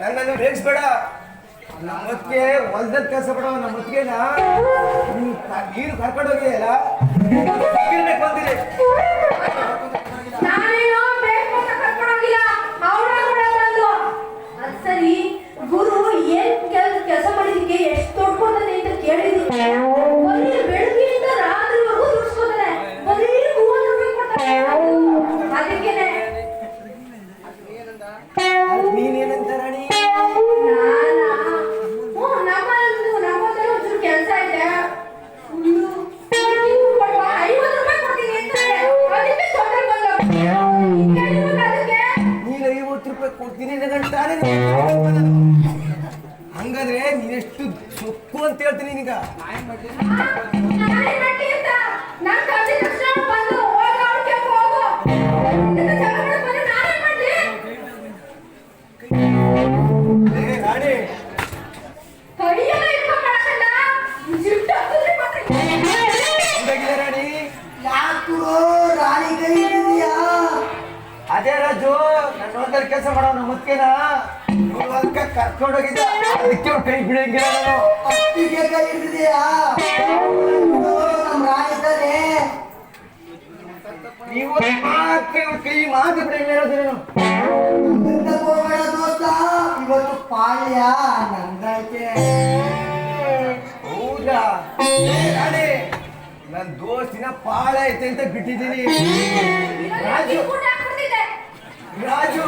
ನನ್ನ ನನ್ನನ್ನು ರೇಗಿಸ್ಬೇಡ. ನಮ್ಮಕ್ಕೆ ಹೊಲ್ದಲ್ಲಿ ಕೆಲಸ ಬೇಡ ನಮ್ಮ ಮುತ್ತಿಗೆನ ನೀರು ಕರ್ಕೊಂಡೋಗಿದೆಯಲ್ಲ ಬಂದಿರಿ ಹಂಗಾದ್ರೆ ನೀನೆಷ್ಟು ಸೊಕ್ಕು ಅಂತ ಹೇಳ್ತೀನಿ ಈಗ ಕೆಲಸ ಮಾಡೋಣ ನಮ್ಮ ಕೈ ಬಿಡಂಗಿಲ್ಲ ಅತ್ತಿಗೆ ಕೈ ಕೈ ಮಾತು ಇವತ್ತು ಪಾಳ್ಯ ನಂದೈತೆ ಹೌದಾ ದೋಸ್ತಿನ ಪಾಳ ಐತೆ ಅಂತ ಬಿಟ್ಟಿದ್ದೀನಿ ರಾಜು ರಾಜು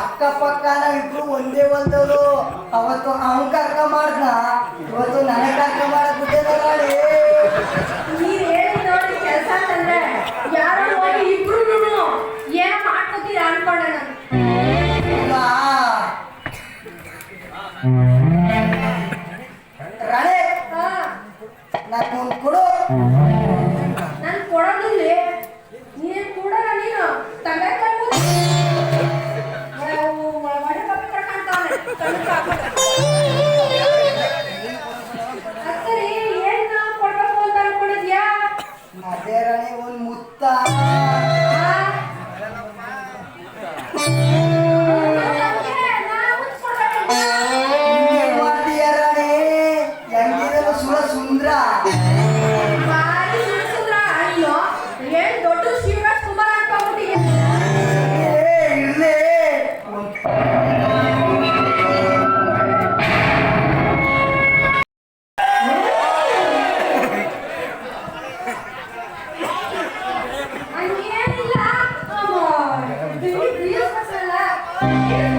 ಅಕ್ಕಪಕ್ಕ ನಾವಿಬ್ರು ಒಂದೇ ಬಂದವರು ಅವತ್ತು ಅವನ್ ಕರ್ಕ ಮಾಡ್ದ ಇವತ್ತು ನನಗೆ ಕರ್ಕ ಮಾಡಕ್ ಬಿಟ್ಟಿದ್ದಾರೆ ನನ್ ಮುಂದ್ ಕೊಡು. ನನ್ ಕೊಡೋದಿಲ್ಲ ನೀನ್ ಕೂಡ ನೀನು. ತಂದಕ್ಕ ಒಡೆ ಕಪ್ಪಿ ಕಟ್ಕೊಂತಾನೆ ಕಣ್ಣು ಹಾಕೋದು Yeah.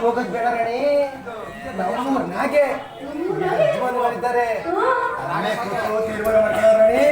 ಹೋಗೋದ್ ಬೇಡ ರಾಣಿ. ನಮ್ಮೂರ್ ನಾಗೆ ಯಜಮಾನರಿದ್ದಾರೆ ರಾಣಿ ಕೂತು ತೀರ್ಮಾನ ಮಾಡ್ತಾರೆ ರಾಣಿ.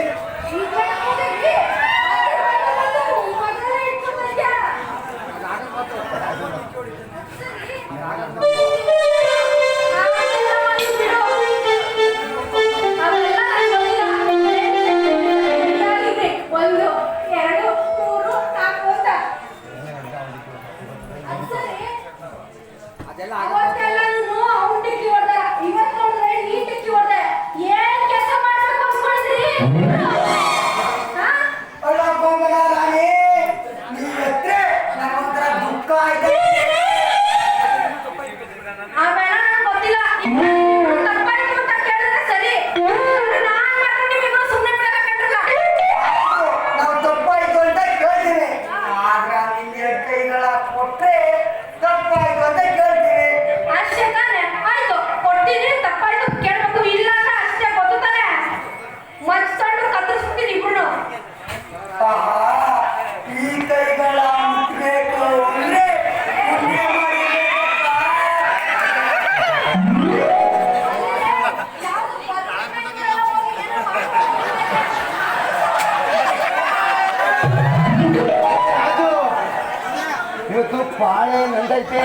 ಬಾಳೆ ನಂದೈತೆ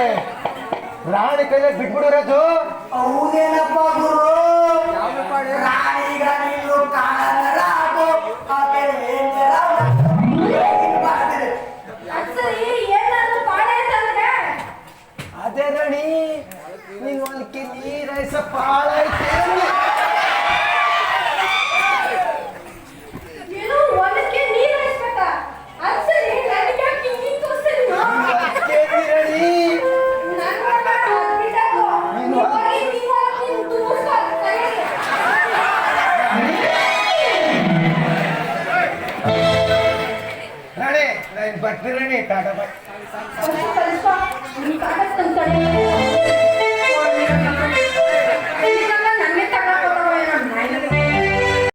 ರಾಣಿ ಕೈಲೇ ಬಿಟ್ಬಿಡು ರಾಜು. ಹೌದೇನಪ್ಪ ಗುರು? ರಾಣಿ बटणार नाही काटा